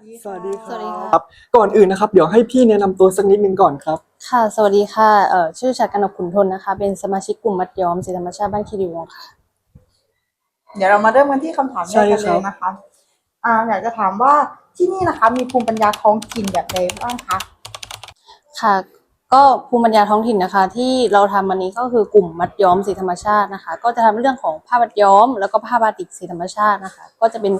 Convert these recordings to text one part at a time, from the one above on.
สวัสดีสวัสดีคสวัสดีรัค่ะบก่อนอื่นนะครับ เดี๋ยวให้พี่แนะนำตัวสักนิดนึงก่อนครับ ค่ะ สวัสดีค่ะ เอ่อ ชื่อชัดกนกขุนทนนะคะ เป็นสมาชิกกลุ่มมัดย้อมสีธรรมชาติบ้านคีรีวงศ์ค่ะ เดี๋ยวเรามาเริ่มกันที่คำถามแรใช่กกันคเลรับ ยนะคะอ่าอยากจะถามว่าที่นี่นะคะ มีภูมิปัญญาท้องถิ่นแบบใดบ้างคะ ค่ะ ก็ภูมิปัญญาท้องถิ่นนะคะ ที่เราทำวันนี้ก็คือกลุ่มมัดย้อมสีธรรมชาตินะคะ ก็จะทำเรื่องของผ้ามัดย้อม แล้วก็ผ้าบาติกสีธรรมชาตินะคะ ก็จะเป็น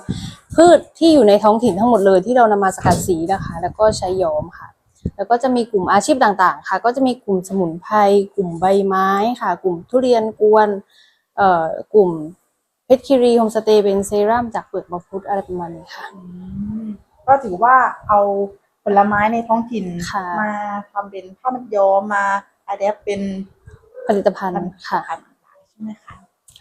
พืชที่อยู่ในท้องถิ่นทั้งหมดเลยที่เรานำมาสกัดสีนะคะ แล้วก็ใช้ย้อมค่ะ แล้วก็จะมีกลุ่มอาชีพต่างๆ ค่ะ ก็จะมีกลุ่มสมุนไพรกลุ่มใบไม้ค่ะ กลุ่มทุเรียนกวนเอ่อกลุ่มเพชรคิรีโฮมสเตย์เป็นเซรั่มจากเปลือกมะพร้าวอะไรประมาณนี้ค่ะก็ถือว่าเอา ผลไม้ในท้องถิ่นค่ะ มาทำเป็นผ้ามัดย้อมมาอะแดปเป็นผลิตภัณฑ์ค่ะพันธุ์ใช่ไหมคะ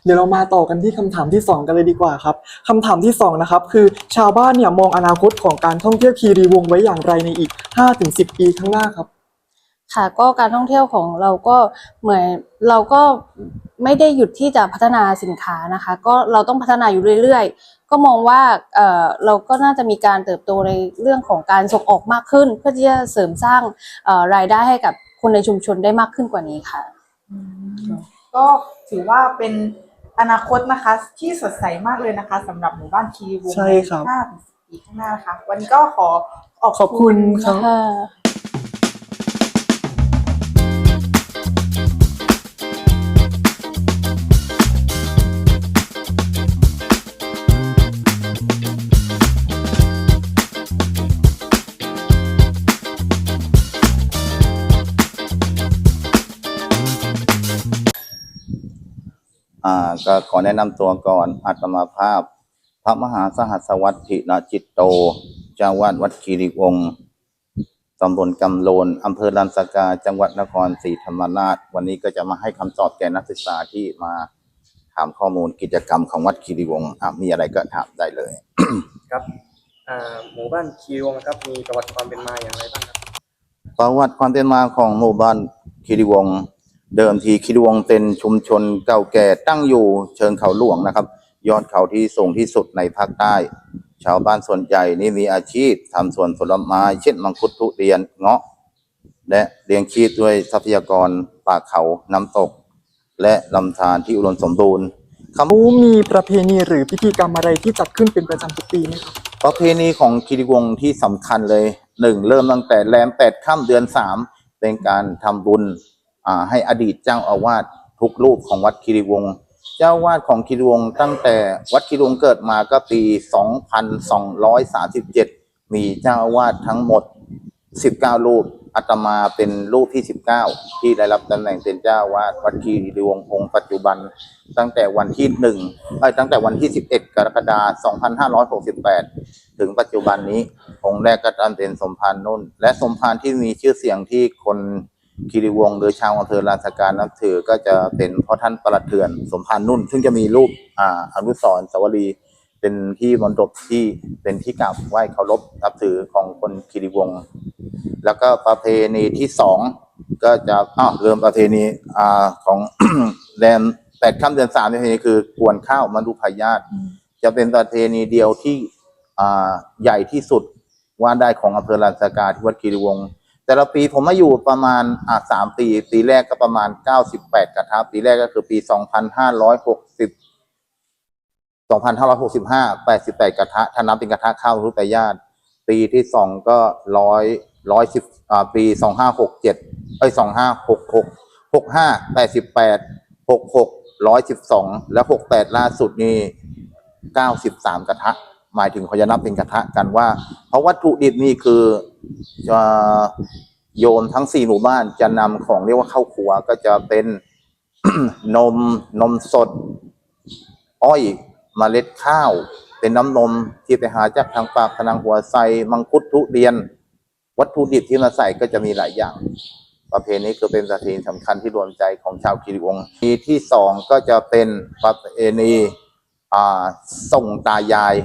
เดี๋ยวเรามาต่อกันที่คำถามที่ 2 กันเลยดีกว่าครับคำถามที่ 2 นะครับ คือชาวบ้านเนี่ยมองอนาคตของการท่องเที่ยวคีรีวงศ์ไว้อย่างไรในอีก 5-10 ปีข้างหน้าครับ ค่ะก็การท่องเที่ยวของเราก็เหมือนเราก็ไม่ได้หยุดที่จะพัฒนาสินค้านะคะ ก็เราต้องพัฒนาอยู่เรื่อยๆ ก็มองว่าเอ่อเราก็น่าจะมีการเติบโตในเรื่องของการส่งออกมากขึ้น เพื่อที่จะเสริมสร้างเอ่อรายได้ให้กับคนในชุมชนได้มากขึ้นกว่านี้ค่ะอืมก็ถือว่าเป็นอนาคตนะคะที่สดใสมากเลยนะคะสำหรับหมู่บ้านคีรีวงศ์ใช่ครับห้าถึงสิบปีข้างหน้านะคะ วันนี้ก็ขอขอบขอบคุณครับค่ะ อ่าก็ขอแนะนำตัวก่อนอัตมาภาพ พระมหาสหัสวัตถินจิตโต เจ้าวาดวัดคีรีวงศ์ตำบลกำโลนอำเภอลันสกาจังหวัดนครศรีธรรมราช วันนี้ก็จะมาให้คำตอบแก่นักศึกษาที่มาถามข้อมูลกิจกรรมของวัดคีรีวงศ์อะมีอะไรก็ถามได้เลย ครับอ่าหมู่บ้านคีรีวงศ์นะครับมีประวัติความเป็นมาอย่างไรบ้างครับประวัติความเป็นมาของหมู่บ้านคีรีวงศ์ เดิมทีคีรีวงศ์เป็นชุมชนเก่าแก่ตั้งอยู่เชิงเขาหลวงนะครับ ยอดเขาที่สูงที่สุดในภาคใต้ ชาวบ้านส่วนใหญ่นี่มีอาชีพทำสวนผลไม้เช่นมังคุดทุเรียนเงาะ และเลี้ยงชีพด้วยทรัพยากรป่าเขาน้ำตก และลำธารที่อุดมสมบูรณ์คำรู้มีประเพณีหรือพิธีกรรมอะไรที่จัดขึ้นเป็นประจำทุกปีไหมครับประเพณีของคีรีวงศ์ที่สำคัญเลยหนึ่งเริ่มตั้งแต่แรมแปดค่ำเดือนสามเป็นการทำบุญอ่า ให้อดีตเจ้าอาวาสทุกรูปของวัดคีรีวงศ์เจ้าอาวาสของคีรีวงศ์ตั้งแต่วัดคีรีวงศ์เกิดมาก็ปี 2237 มีเจ้าอาวาสทั้งหมด 19 รูปอาตมาเป็นรูปที่ 19 ที่ได้รับตำแหน่งเป็นเจ้าอาวาสวัดคีรีวงศ์องค์ปัจจุบัน ตั้งแต่วันที่หนึ่งเอ้ยตั้งแต่วันที่ 11 กรกฎาคม 2568 ถึงปัจจุบันนี้องค์แรกก็ตามเป็นสมภารนุ่น และสมภารที่มีชื่อเสียงที่คน คีรีวงศ์หรือชาวอำเภอลานสการนับถือก็จะเป็นพ่อท่านประหลัดเถื่อนสมภารนุ่น ซึ่งจะมีรูปอ่าอนุสรณ์สาวรีย์เป็นที่มณฑปที่เป็นที่กราบไหว้เคารพนับถือของคนคีรีวงศ์แล้วก็ประเพณีที่สองก็จะอ้าวเริ่มประเพณีอ่าของ แรมแปดค่ำเดือนสามประเพณีคือกวนข้าวมรุพายาตจะเป็นประเพณีเดียวที่อ่าใหญ่ที่สุดว่าได้ของอำเภอลานสกาที่วัดคีรีวงศ์ แต่ละปีผมมาอยู่ประมาณอ่าสามปี ปีแรกก็ประมาณเก้าสิบแปดกระทะปีแรกก็คือปีสองพันห้าร้อยหกสิบสองพันห้าร้อยหกสิบห้าแปดสิบแปดกระทะถ้านับเป็นกระทะข้าวรุ่นญาติ ปีที่สองก็ร้อยร้อยสิบอ่าปีสองห้าหกเจ็ดไอสองห้าหกหกหกห้าแปดสิบแปดหกหกร้อยสิบสองและหกแปดล่าสุดนี่เก้าสิบสามกระทะ หมายถึงเขาจะนับเป็นกระทะกันว่า เพราะวัตถุดิบนี่คือจะโยมทั้งสี่หมู่บ้านจะนำของเรียกว่าข้าวครัวก็จะเป็นนมนมสด อ้อยเมล็ดข้าว เป็นน้ำนมที่ไปหาจากทางปากพนังหัวไซมังคุดทุเรียน วัตถุดิบที่มาใส่ก็จะมีหลายอย่าง ประเพณีนี้คือเป็นประเพณีสำคัญที่รวมใจของชาวคีรีวงศ์ปีที่สองก็จะเป็นประเพณีส่งตายาย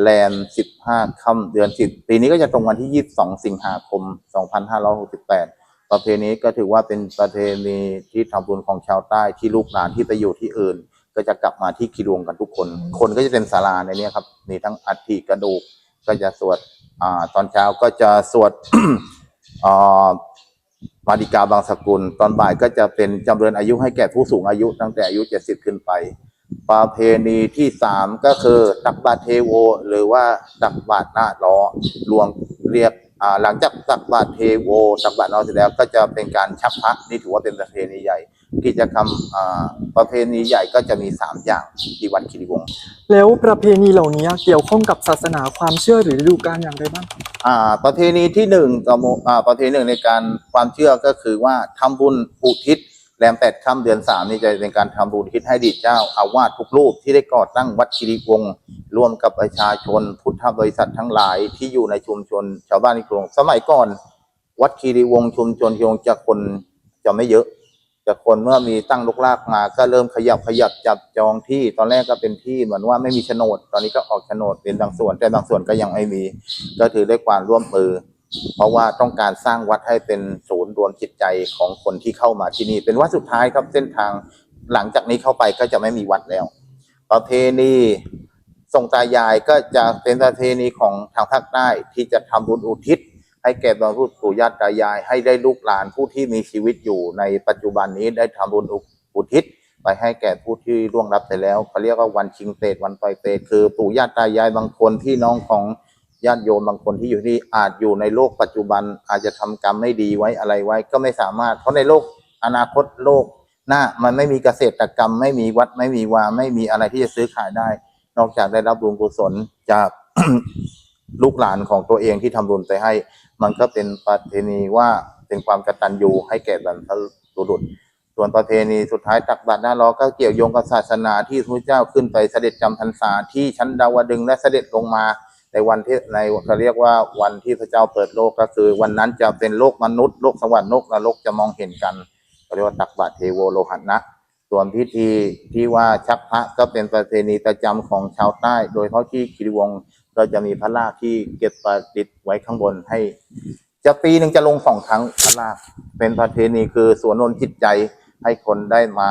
แรมสิบห้าค่ำเดือนสิบปีนี้ก็จะตรงวันที่ยี่สิบสองสิงหาคมสองพันห้าร้อยหกสิบแปดประเพณีก็ถือว่าเป็นประเพณีที่ทำบุญของชาวใต้ที่ลูกหลานที่ไปอยู่ที่อื่น ก็จะกลับมาที่คีรีวงศ์กันทุกคน คนก็จะเป็นศาลาในเนี้ยครับมีทั้งอัฐิกระดูกก็จะสวดอ่าตอนเช้าก็จะสวดอ่ามาดิกาบางสกุล ตอนบ่ายก็จะเป็นจำเริญอายุให้แก่ผู้สูงอายุตั้งแต่อายุ70ขึ้นไป ประเพณีที่สามก็คือตักบาตรเทโว หรือว่าตักบาตรหน้าล้อรวมเรียกอ่าหลังจากตักบาตรเทโวตักบาตรล้อเสร็จแล้วก็จะเป็นการชักพระนี่ถือว่าเป็นประเพณีใหญ่ กิจกรรมอ่าประเพณีใหญ่ก็จะมีสามอย่างที่วัดคีรีวงศ์แล้วประเพณีเหล่านี้เกี่ยวข้องกับศาสนาความเชื่อหรือฤดูกาลอย่างไรบ้างครับอ่าประเพณีที่หนึ่งต่อโมอ่าประเพณีหนึ่งในการความเชื่อก็คือว่าทำบุญอุทิศ แรมแปดค่ำเดือนสามนี่จะเป็นการทำบุญทิศให้ดีเจ้าอาวาสทุกรูปที่ได้ก่อตั้งวัดคีรีวงศ์ร่วมกับประชาชน พุทธบริษัททั้งหลายที่อยู่ในชุมชน ชาวบ้านคีรีวงสมัยก่อน วัดคีรีวงศ์ชุมชนคีรีวงจะคนจะไม่เยอะจะคนเมื่อมีตั้งลูกลากมา ก็เริ่มขยับขยับจับจองที่ตอนแรกก็เป็นที่เหมือนว่าไม่มีโฉนด ตอนนี้ก็ออกโฉนดเป็นบางส่วน แต่บางส่วนก็ยังไม่มี ก็ถือได้ความร่วมมือ เพราะว่าต้องการสร้างวัดให้เป็นศูนย์รวมจิตใจของคนที่เข้ามาที่นี่ เป็นวัดสุดท้ายครับเส้นทางหลังจากนี้เข้าไปก็จะไม่มีวัดแล้ว ประเพณีส่งตายายก็จะเป็นประเพณีของทางภาคใต้ที่จะทำบุญอุทิศ ให้แก่บรรพบุรุษปู่ย่าตายาย ให้ได้ลูกหลานผู้ที่มีชีวิตอยู่ในปัจจุบันนี้ได้ทำบุญอุทิศไปให้แก่ผู้ที่ล่วงลับไปแล้วเขาเรียกว่าวันชิงเตดวันปล่อยเตดคือปู่ย่าตายายบางคนพี่น้องของ ญาติโยมบางคนที่อยู่ที่อาจอยู่ในโลกปัจจุบันอาจจะทำกรรมไม่ดีไว้อะไรไว้ ก็ไม่สามารถ เพราะในโลกอนาคตโลกหน้ามันไม่มีเกษตรกรรม ไม่มีวัดไม่มีวาไม่มีอะไรที่จะซื้อขายได้ นอกจากได้รับบุญกุศลจากลูกหลานของตัวเองที่ทำบุญไปให้ มันก็เป็นประเพณีว่าเป็นความกตัญญูให้แก่บรรพบุรุษส่วนประเพณีสุดท้ายตักบาตรหน้าล้อก็เกี่ยวโยงกับศาสนาที่พระเจ้าขึ้นไปเสด็จจำพรรษาที่ชั้นดาวดึงและเสด็จลงมา ในวันที่ในเขาเรียกว่าวันที่พระเจ้าเปิดโลกก็คือ วันนั้นจะเป็นโลกมนุษย์โลกสวรรค์โลกนรกจะมองเห็นกันเขาเรียกว่าตักบาตรเทโวโลหันนะส่วนพิธีที่ว่าชักพระก็เป็นประเพณีประจำของชาวใต้ โดยเฉพาะที่คีรีวงศ์ก็จะมีพระลากที่เก็บประดิษฐ์ไว้ข้างบนให้ จะปีหนึ่งจะลงสองครั้งพระลากเป็นประเพณีคือสวนนนจิตใจให้คนได้มา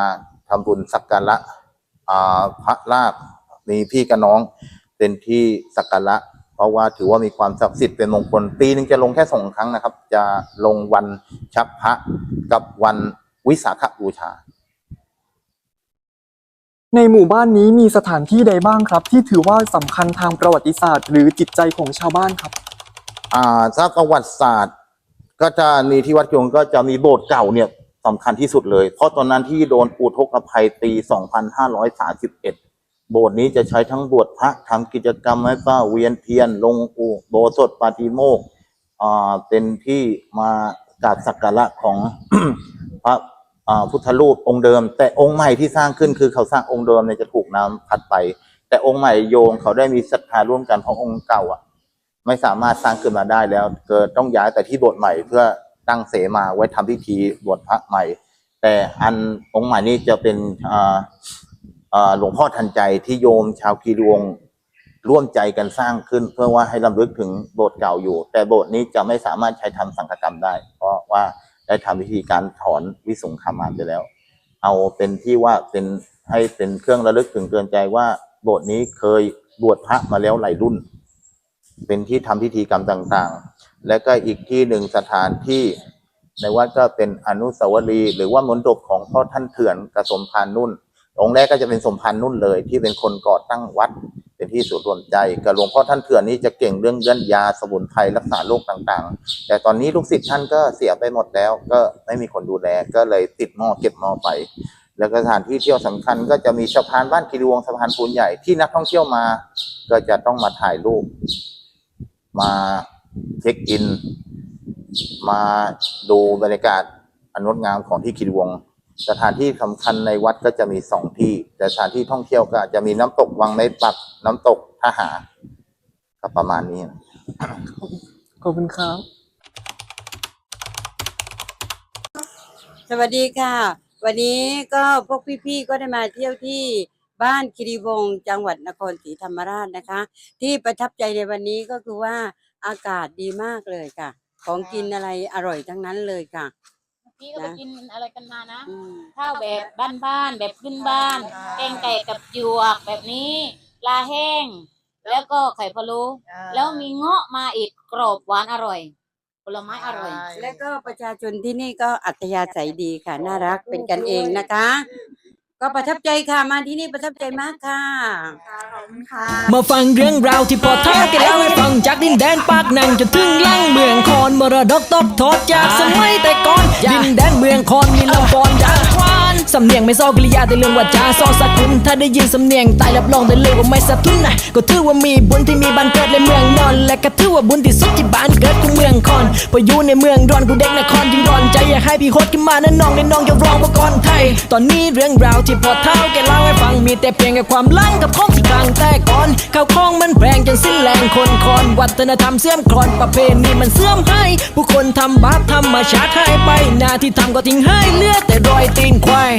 ทำบุญสักการะอ่าพระลากมีพี่กับน้องเป็นที่สักการะ เพราะว่าถือว่ามีความศักดิ์สิทธิ์เป็นมงคล ปีหนึ่งจะลงแค่สองครั้งนะครับ จะลงวันชักพระกับวันวิสาขบูชา ในหมู่บ้านนี้มีสถานที่ใดบ้างครับ ที่ถือว่าสำคัญทางประวัติศาสตร์ หรือจิตใจของชาวบ้านครับ อ่าถ้าประวัติศาสตร์ ก็จะมีที่วัดยงก็จะมีโบสถ์เก่าเนี่ยสำคัญที่สุดเลย เพราะตอนนั้นที่โดนอุทกภัยปี 2531 โบสถ์นี้จะใช้ทั้งบวชพระทำกิจกรรมให้ป้าเวียนเทียน ลงอุโบสถปาฏิโมกข์เป็นที่มากราบสักการะของพระพุทธรูปองค์เดิม แต่องค์ใหม่ที่สร้างขึ้นคือเขาสร้างองค์เดิมเนี่ยจะถูกน้ำพัดไป แต่องค์ใหม่โยมเขาได้มีศรัทธาร่วมกันเพราะองค์เก่าอะ ไม่สามารถสร้างขึ้นมาได้แล้ว เกิดต้องย้ายแต่ที่โบสถ์ใหม่เพื่อตั้งเสมาไว้ทำพิธีบวชพระใหม่ แต่อันองค์ใหม่นี้จะเป็นอ่า หลวงพ่อทันใจที่โยมชาวกีรวงร่วมใจกันสร้างขึ้น เพื่อว่าให้ลำลึกถึงโบสถ์เก่าอยู่ แต่โบสถ์นี้จะไม่สามารถใช้ทำสังฆกรรมได้ เพราะว่าได้ทำพิธีการถอนวิสุงคามานไปแล้ว เอาเป็นที่ว่าเป็นให้เป็นเครื่องระลึกถึงเตือนใจว่าโบสถ์นี้เคยบวชพระมาแล้วหลายรุ่น เป็นที่ทำพิธีกรรมต่างๆ และก็อีกที่หนึ่งสถานที่ในวัดก็เป็นอนุสาวรีย์หรือว่ามณฑปของพ่อท่านเถื่อนกับสมภารนุ่น องค์แรกก็จะเป็นสมภารนุ่นเลย ที่เป็นคนก่อตั้งวัด เป็นที่สุดรวมใจกับหลวงพ่อท่านเถื่อนนี่จะเก่งเรื่องเลื่อนยาสมุนไพรรักษาโรคต่างๆ แต่ตอนนี้ลูกศิษย์ท่านก็เสียไปหมดแล้ว ก็ไม่มีคนดูแลก็เลยติดหม้อเก็บหม้อไป แล้วก็สถานที่เที่ยวสำคัญ ก็จะมีสะพานบ้านคีรีวงสะพานปูนใหญ่ที่นักท่องเที่ยวมา ก็จะต้องมาถ่ายรูปมาเช็คอิน มาดูบรรยากาศอันงดงามของที่คีรีวง สถานที่สำคัญในวัดก็จะมีสองที่ แต่สถานที่ท่องเที่ยวก็จะมีน้ำตกวังไม้ปัก น้ำตกท่าหาก็ประมาณนี้ขอบคุณครับ สวัสดีค่ะ วันนี้ก็พวกพี่ๆก็ได้มาเที่ยวที่บ้านคิริวงศ์จังหวัดนครศรีธรรมราชนะคะ ที่ประทับใจในวันนี้ก็คือว่าอากาศดีมากเลยค่ะ ของกินอะไรอร่อยทั้งนั้นเลยค่ะ พี่ก็ไปกินอะไรกันมานะอืมข้าวแบบบ้านๆแบบขึ้นบ้านแกงไก่กับหยวกแบบนี้ปลาแห้ง แล้วก็ไข่พะโล้แล้วมีเงาะมาอีกกรอบหวานอร่อยผลไม้อร่อยและก็ประชาชนที่นี่ก็อัธยาศัยดีค่ะ น่ารักเป็นกันเองนะคะ ก็ประทับใจค่ะมาที่นี่ประทับใจมากค่ะขอบคุณค่ะ มาฟังเรื่องราวที่พอท้าแกเล่าให้ฟังจากดินแดนปากนังจนถึงล่างเมืองคอน มรดกตกทอดจากสมัยแต่ก่อนดินแดนเมืองคอนมีลำฟอนยางควานสำเนียงไม่ซอกริยาแต่เรื่องวาจาซอสกุลถ้าได้ยินสำเนียงตายรับรองได้เลยว่าไม่สะทุนนะก็ถือว่ามีบุญที่มีบ้านเกิดในเมืองนอน และก็ถือว่าบุญที่สุดที่บ้านเกิดของเมืองคอนพออยู่ในเมืองดอนกูเด็กนครจึงร้อนใจอยากให้พี่โคตรขึ้นมานะน้องในน้องอย่าร้องว่าก่อนไทย ตอนนี้เรื่องราวที่พอเท่าแกเล่าให้ฟังมีแต่เพียงแค่ความลังกับของที่กลางแงสิ้นแรงคนคอนวัฒนธรรมเสื่อมคลอนประเพณีมันเสื่อมให้ผู้คนทำบาปทำมาชาติหายไปหน้าที่ทำก็ทิ้งให้เลือแต่รอยตีนควาย